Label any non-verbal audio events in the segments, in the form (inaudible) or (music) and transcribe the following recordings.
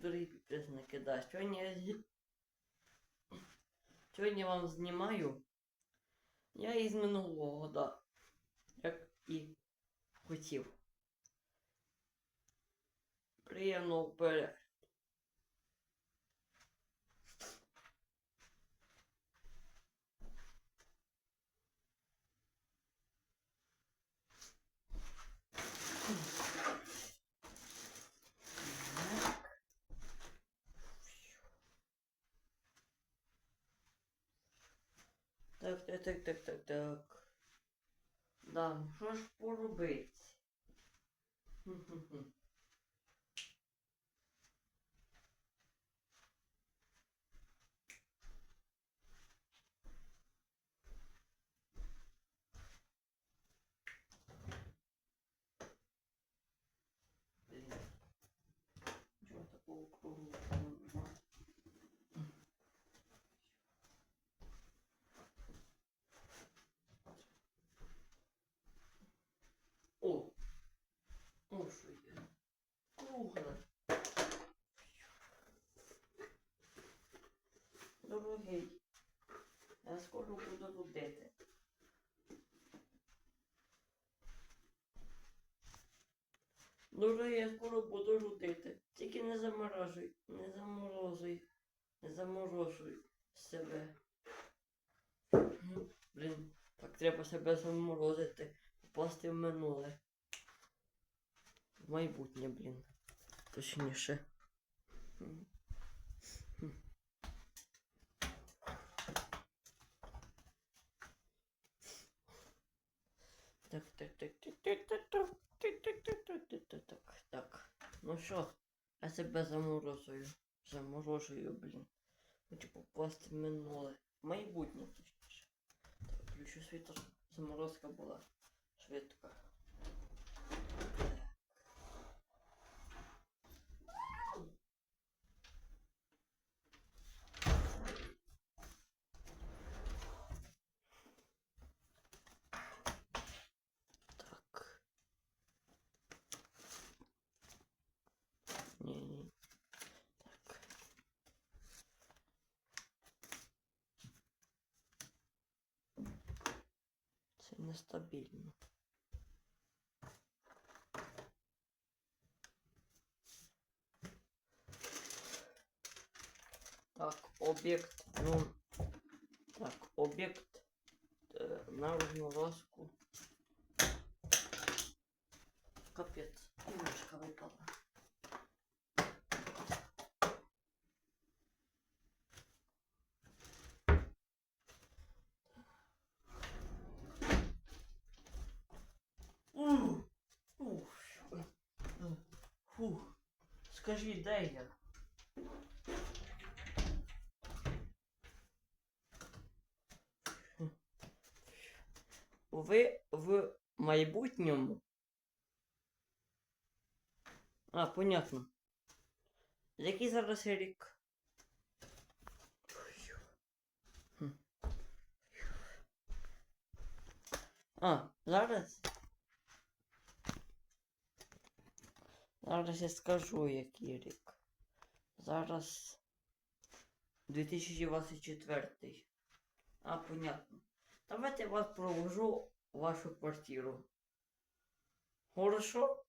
дорогі підписники, да. Сьогодні я Сьогодні вам знімаю. Я із минулого, да. Як і хотів. Приємного перегляду. Так, так, так, так, так. Да, що ж поробити? Хм-хм-хм. Блін. Чого такого круглого нема? О! О, що є? Кругле. Дорогий. Я скоро буду робити. Дорогий, я скоро буду родити. Тільки не заморожуй, не заморозуй, не заморожуй себе. Ну, Блін, так треба себе заморозити, попасти в минуле. В майбутнє, блін. Точніше. Так, так, так, так, так, так, так, так, так, так. Ну що, я себе заморозую. Заморожую, блін. Хочу попасти в минуле. В майбутнє, точніше. Так, включу світло, заморозка була швидка. нестабільно. Так, об'єкт, ну, так, об'єкт е, на розморозку. Капець, і мишка випала. Скажи, де я? Ви в майбутньому. А, понятно. Який зараз рік? А, зараз? Зараз я скажу, який рік. Зараз 2024. А, понятно. Давайте я вас провожу в вашу квартиру. Хорошо?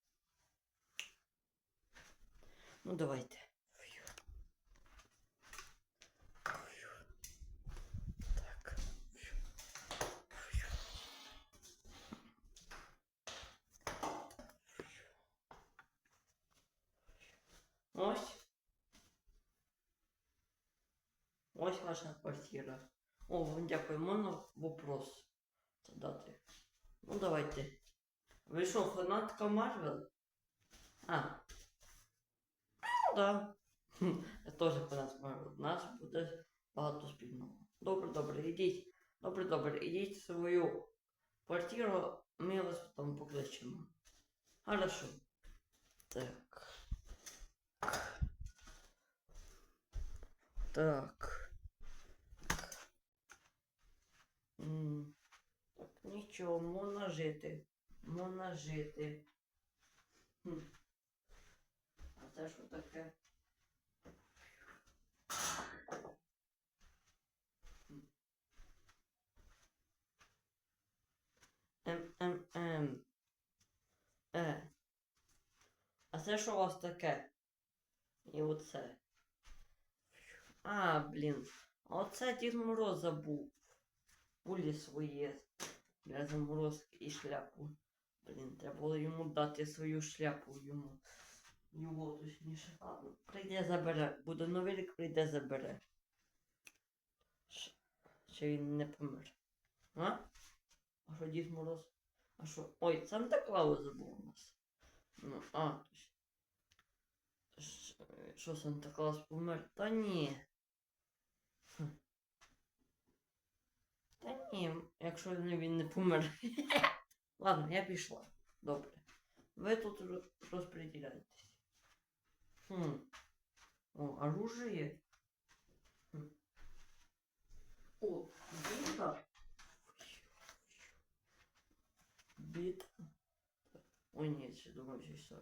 Ну давайте. Ось ваша квартира. О, дякую, можна вопрос задати? Ну давайте. Ви що, фанатка Марвел? А. Ну да. Хм, (laughs) Я теж фанат Марвел. У нас буде багато спільного. Добре, добре, ідіть. Добре, добре, ідіть в свою квартиру, ми вас потім покличемо. Хорошо. Так. Так. Нічого, можна жити. Можна жити. А це що таке? М-м-м. Е. А це що у вас таке? І оце. А, блін. Оце Дід Мороз забув. Пулі свої для заморозки і шляпу. Блін, треба було йому дати свою шляпу йому. Його точніше. Ладно, прийде забере. Буде новий рік, прийде забере. Ще він не помер. А? А що Дід Мороз? А що? Ой, Санта Клаус забув у нас. Ну, а. Що Санта Клаус помер? Та ні. Та ні, якщо він не помер. (laughs) Ладно, я пішла. Добре. Ви тут роз- розподіляєтесь. Хм. О, оружие. О, бита. Бита. О, ні, ще думаю, що все.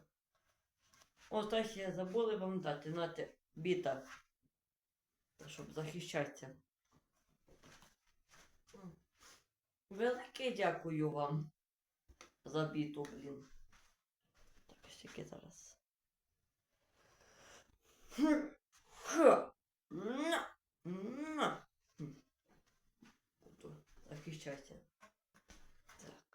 О, так я забули вам дати. Нате, біта. Щоб захищатися. Велике дякую вам за біту, блін. Так, стільки зараз. Хм. Ха. На. На. Хм. Буду захищатися. Так.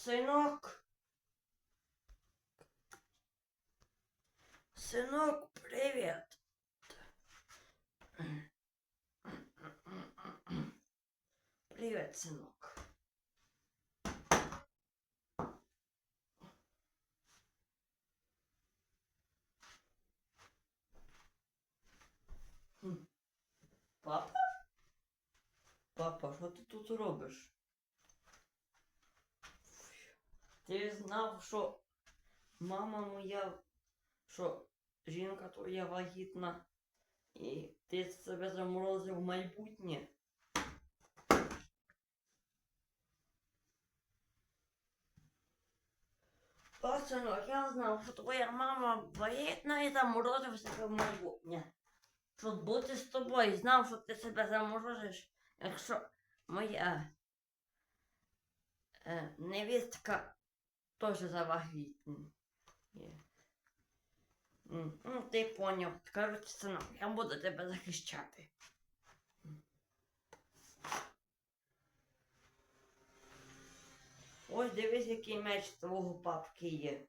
Сынок. Сынок, привет. Привет, сынок. Хм. Папа? Папа, що ти тут робиш? Ти знав, що мама моя, що жінка твоя вагітна, і ти себе заморозив майбутнє. О, я знав, що твоя мама вагітна і заморозив себе в майбутнє. Щоб бути з тобою, знав, що ти себе заморозиш, якщо моя е, невістка теж завагітні. Ну, ти поняв. Коротше, синок, я буду тебе захищати. Ось дивись, який меч твого папки є.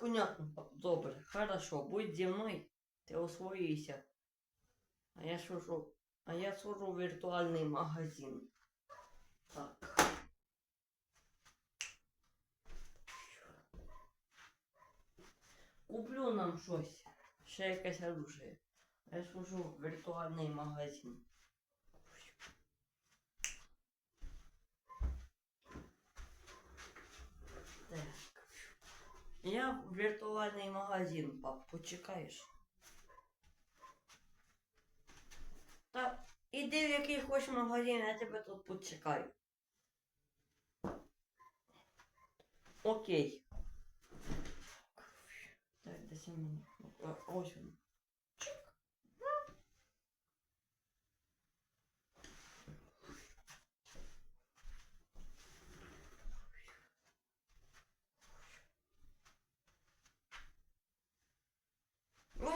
Понятно, добре, хорошо, будь зі мною, ти освоїйся. А я сужу, а я сужу в віртуальний магазин. Так. Куплю нам щось. Ще якесь оружие. Я сужу в віртуальний магазин. Так. Я в віртуальний магазин, пап, почекаєш. Та іди в який хочеш магазин, я тебе тут почекаю. Окей. Так, десь мені. Ось він.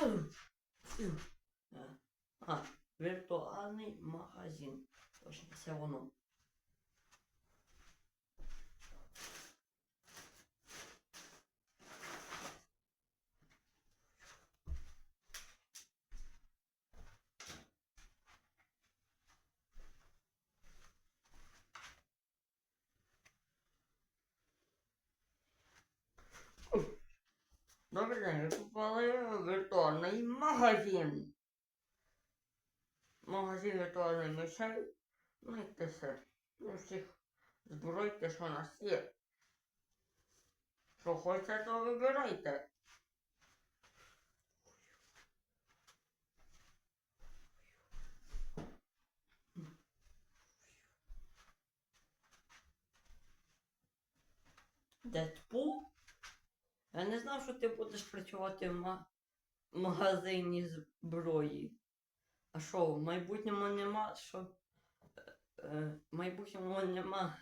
Ой, фу. А, віртуальний магазин. Точно, це воно. Ви попали в віртуальний магазин. Магазин віртуальний мишей. Ну і всіх збройте, що у нас є. Що хочете, то вибирайте. Дедпул? Я не знав, що ти будеш працювати в ма- магазині зброї. А що, в майбутньому нема, що. Е, в майбутньому нема.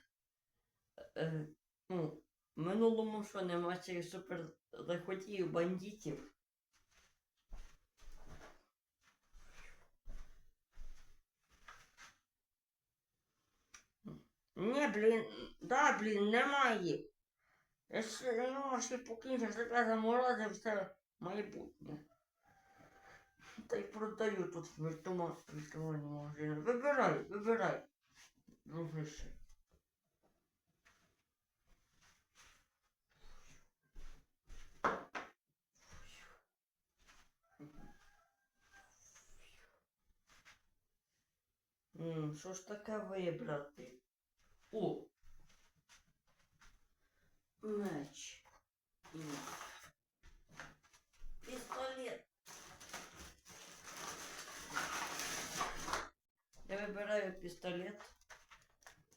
Е, ну, в минулому що нема цих супер бандитів. Ні, блін, да, блін, немає. Я ще себе заморозив все майбутнє. Та й продаю тут віртуальні магазини. Вибирай, вибирай. Дружище. Що ж таке вибрати? О! Меч. І Пістолет. Я вибираю пістолет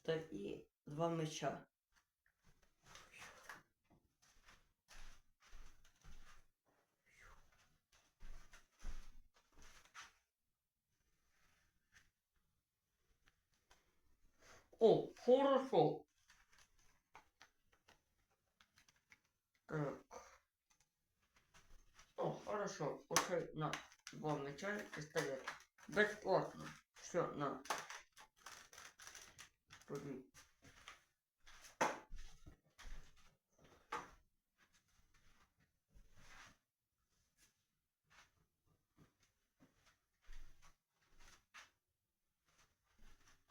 та і два меча. О, хорошо. Так. О, хорошо. Окей, на. Два меча и пистолет. Бесплатно. Все, на. Пойди.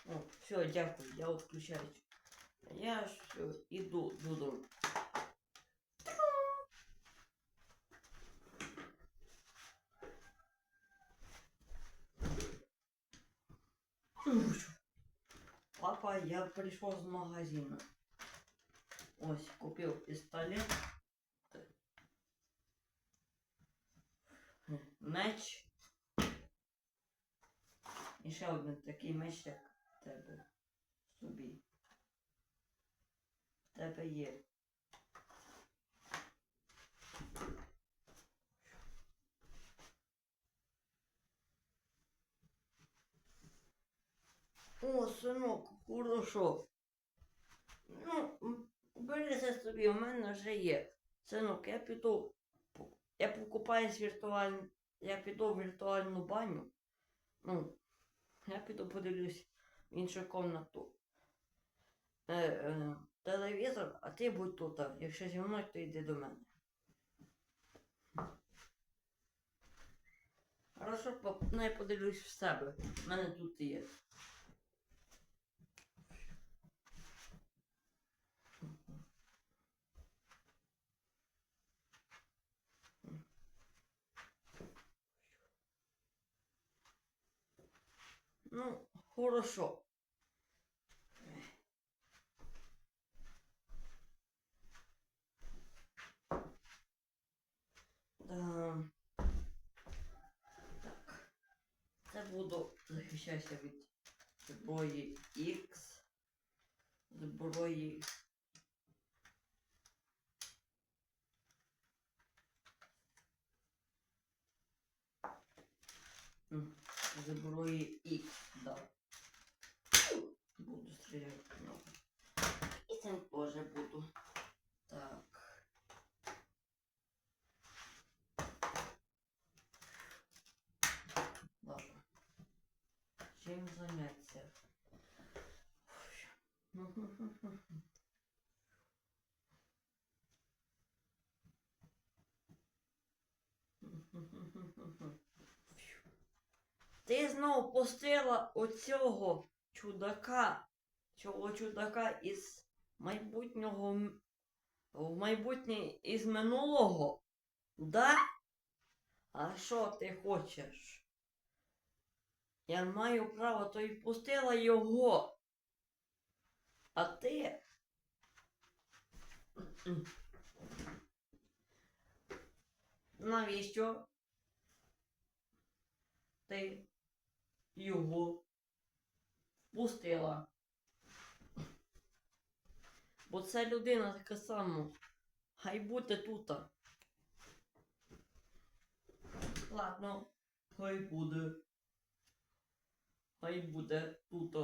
О, все, дякую, я відключаюсь. Я все, іду додому. Прийшов з магазину. Ось, купив пістолет. Меч. І ще один такий меч, як тебе. Собі. Тебе є. О, синок, хорошо. Ну, бери собі, у мене вже є. Синок, я піду. Я покупаюсь віртуальну. Я піду в віртуальну баню. Ну, я піду подивлюсь в іншу комнату. Е, е, телевізор, а ти будь тут. Якщо зі мною, то йди до мене. Хорошо, ну я подивлюсь в себе. У мене тут є. Ну, хорошо. Так. Це буду захищатися від зброї X. Зброї. Зброї X, да. Буду стріляти в нього. І цим теж буду. Так. Ладно. Чим заняться? Ти знов пустила оцього чудака, цього чудака із майбутнього в майбутнє із минулого Да? А що ти хочеш? Я маю право, то й пустила його. А ти. Навіщо? Ти його впустила. Бо це людина така сама. Хай буде тут. Ладно, хай буде. Хай буде тут.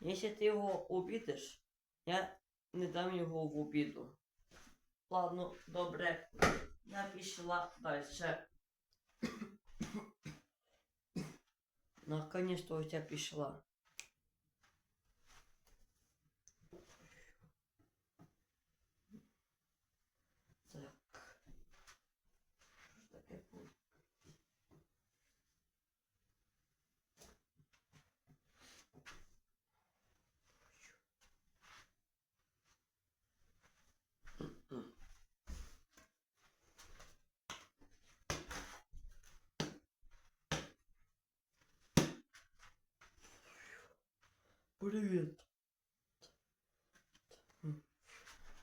Якщо ти його обідеш, я не дам його в обіду. Ладно, добре. Я пішла далі. Наконец-то у тебя пішла. Так. Що ж таке було? Привет.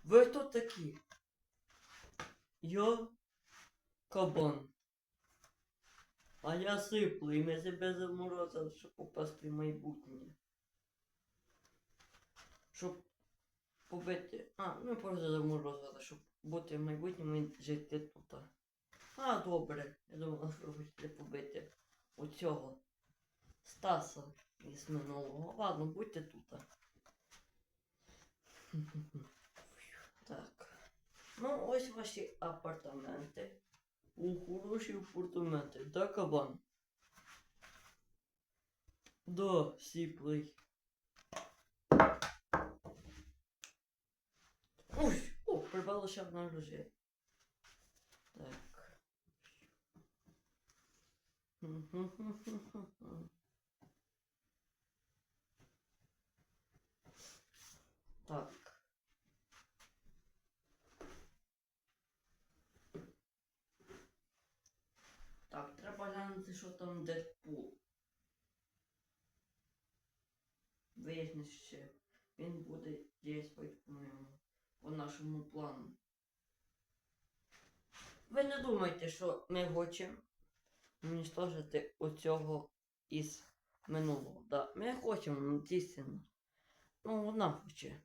Ви хто такі? Я кабан. А я сиплий, ми себе заморозили, щоб попасти в майбутнє. Щоб побити. А, ми просто заморозили, щоб бути в майбутньому і жити тут. А, добре. Я думала, що хочете побити оцього Стаса із минулого. Ладно, будьте тут. (laughs) Так. Ну, ось ваші апартаменти. У хороші апартаменти. Да, кабан? Да, сіплий. Ой, о, прибало ще одна лежить. Так. Так. Так, треба глянути, що там Дедпул. Вияснити ще. Він буде дійствувати, по-моєму, по нашому плану. Ви не думайте, що ми хочемо уничтожити оцього із минулого. Да, ми хочемо, ну, дійсно. Ну, вона хоче.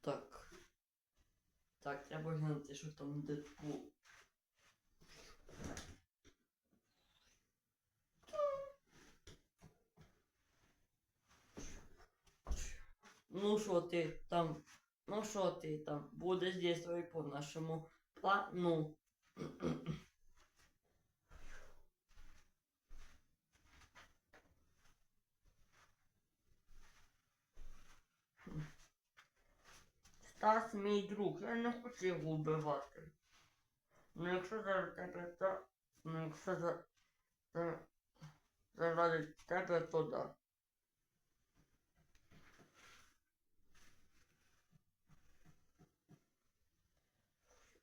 Так. Так, треба глянути, що там Дедпул. Ну що ти там? Ну що ти там? Будеш дійствувати по нашому плану. Стас мій друг, я не хочу його вбивати. Ну якщо заради тебе то. Ну якщо за. за заради тебе, то да.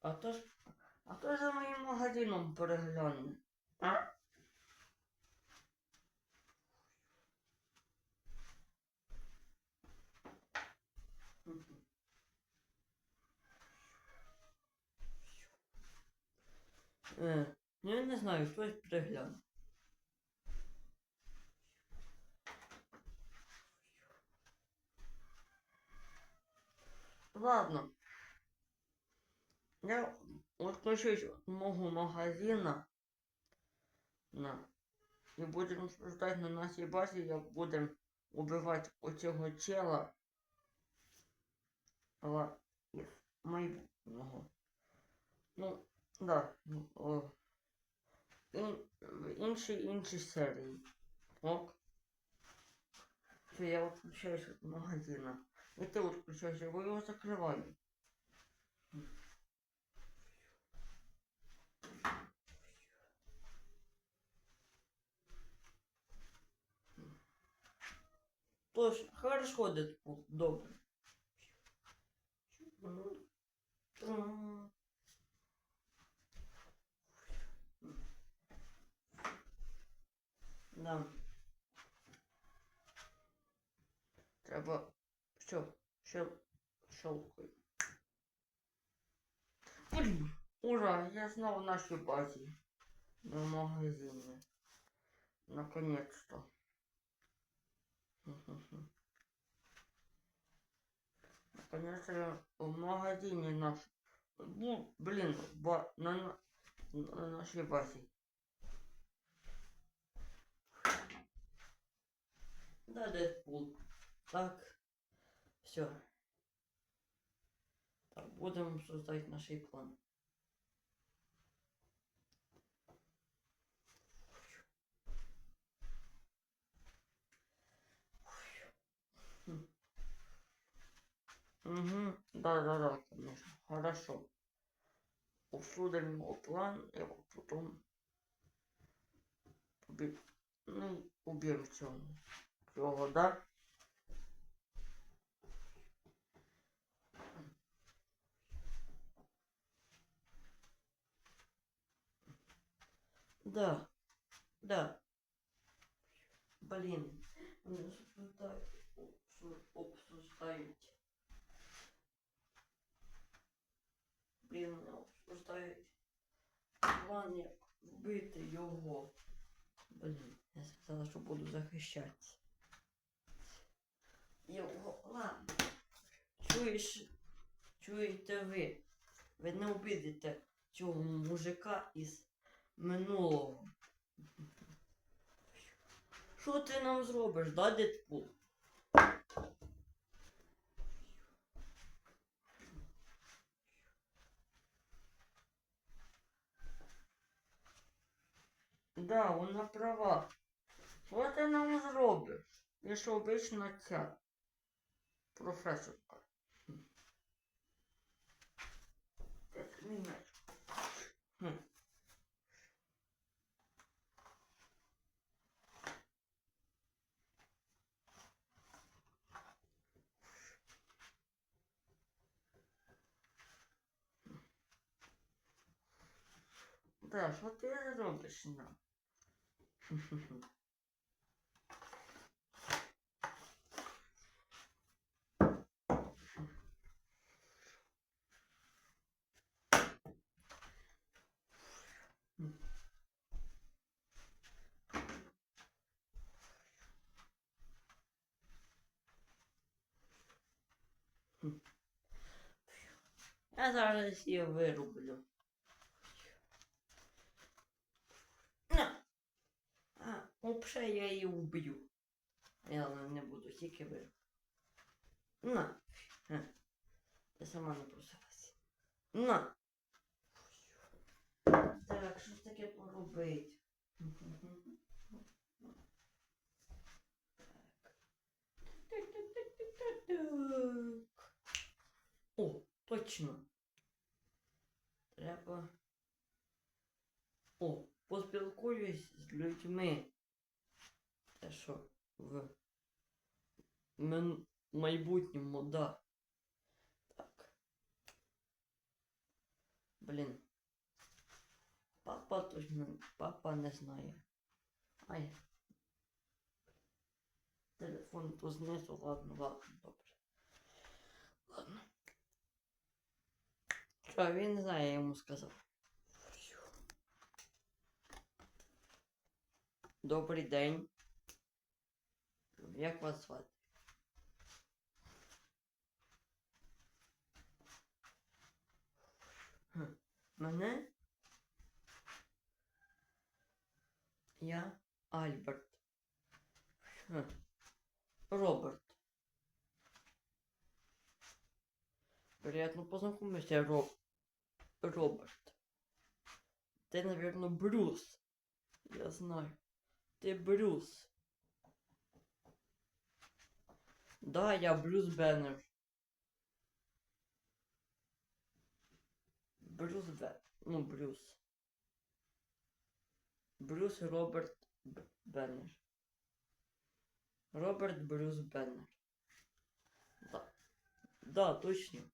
А то ж. А то за моїм магазином перегляне. А? Е, ну я не знаю, хтось перегляне. Ладно. Я відключусь від мого магазина. На. І будемо ждати на нашій базі, як будемо убивати оцього чела. Але із майбутнього. Ну, да. О. Ін, в іншій іншій серії. Ок. Все, я відключаюсь від магазина. І ти відключайся, бо його закриваю. Тож, хорошо, Дедпул, добре. Ну, Да. Треба. Все, щел... щелкаю. Блін, ура, я знову в нашій базі. На магазині. Наконец-то. (laughs) Наконец-то я в магазине наш. Ну, блин, ба... на, на нашей базе. Да, Дэдпул. Так. Все. Так, будем создать наш план. Угу, да-да-да, конечно, хорошо. Обсудим его план, вот потом убі... ну, уб'ємо цього. Цього, да? Да, да. Блин, вони ж обсуждають, план, вбити його. Блін, я сказала, що буду захищатися. Його, ладно. Чуєш, чуєте ви? Ви не обідете цього мужика із минулого. Що ти нам зробиш, да, Дедпул? Да, вона права. Що ти нам зробиш? Я що обична ця професорка. Так, мій меч. Хм. Да, що ти зараз її вирублю. На. А, взагалі я її вб'ю. Я не буду, тільки вирублю. На. Я сама не просилася. На. Так, що таке поробить? Так. О, точно. Треба. О, поспілкуюсь з людьми. Те, що в мин... майбутньому, да. Так. Блін. Папа точно. Папа не знає. Ай. Телефон то знизу, ладно, ладно, добре. Ладно. Що, він знає, я йому сказав. Добрий день. Як вас звати? Мене? Я Альберт. Роберт. Приятно познакомиться, Роб... Роберт. Ты, наверное, Брюс. Я знаю. Ты Брюс. Да, я Брюс Беннер. Брюс Бен... Ну, Брюс. Брюс Роберт Беннер. Роберт Брюс Беннер. Да. Да, точно.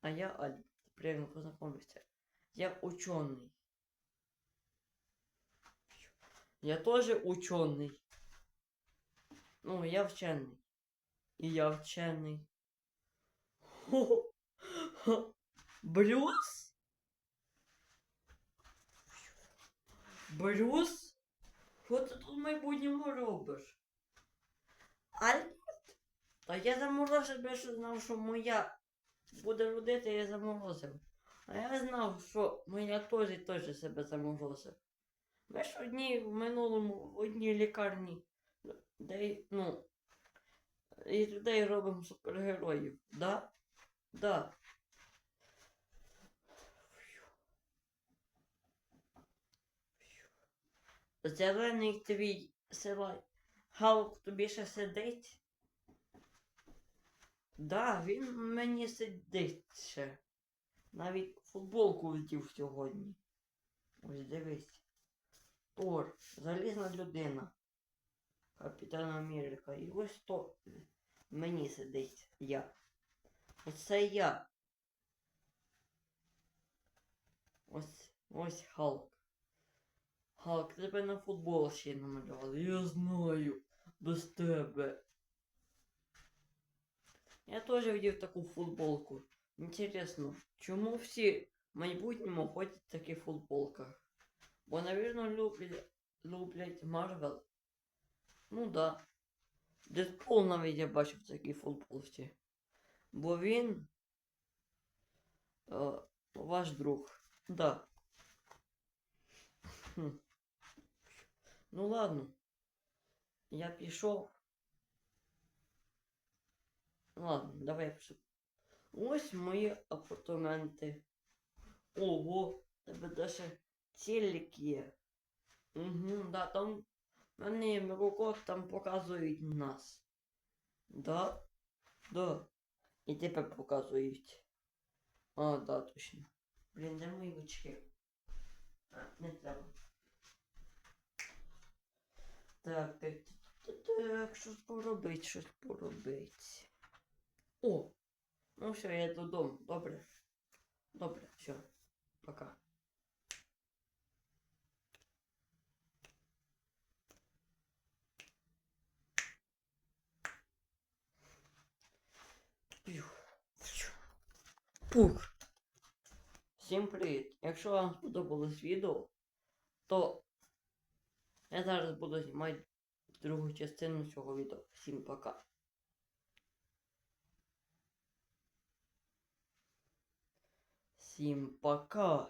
А я Аль. Приятно познакомиться. Я ученый. Я тоже ученый. Ну, я вчений. І я вчений. Хо-хо. (laughs) Брюс? Брюс? Що ти тут в майбутньому робиш? Альберт? Та я заморозив, бо що знав, що моя буде родити, я заморозив. А я знав, що моя теж теж себе заморозив. Ми ж одні в минулому в одній лікарні, де, ну, і людей робимо супергероїв, да? Да. Зелений твій села. Галк тобі ще сидить? Да, він мені сидить ще. Навіть футболку вдів сьогодні. Ось дивись. Тор, залізна людина. Капітан Америка. І ось то мені сидить я. Оце я. Ось ось Халк. Халк, тебе на футбол ще намалювали. Я знаю. Без тебе. Я теж вдів таку футболку. Інтересно, чому всі в майбутньому ходять в таких футболках? Бо, навірно, люблять, люблять Марвел. Ну да. Дедпул навіть я бачив в такій футболці. Бо він. Е, ваш друг. Да. Хм. Ну ладно. Я пішов. Ладно, давай я пишу. Ось мої апартаменти. Ого, тебе даже телек є. Угу, да, там в мене є там показують нас. Да? Да. І тебе показують. А, да, точно. Блін, де мої очки? А, не треба. Так, так, так, так, щось поробить, щось поробить. О! Ну все, я додому. Добре. Добре, все. Пока. Пух. Всім привіт! Якщо вам сподобалось відео, то я зараз буду знімати другу частину цього відео. Всім пока. Всім пока.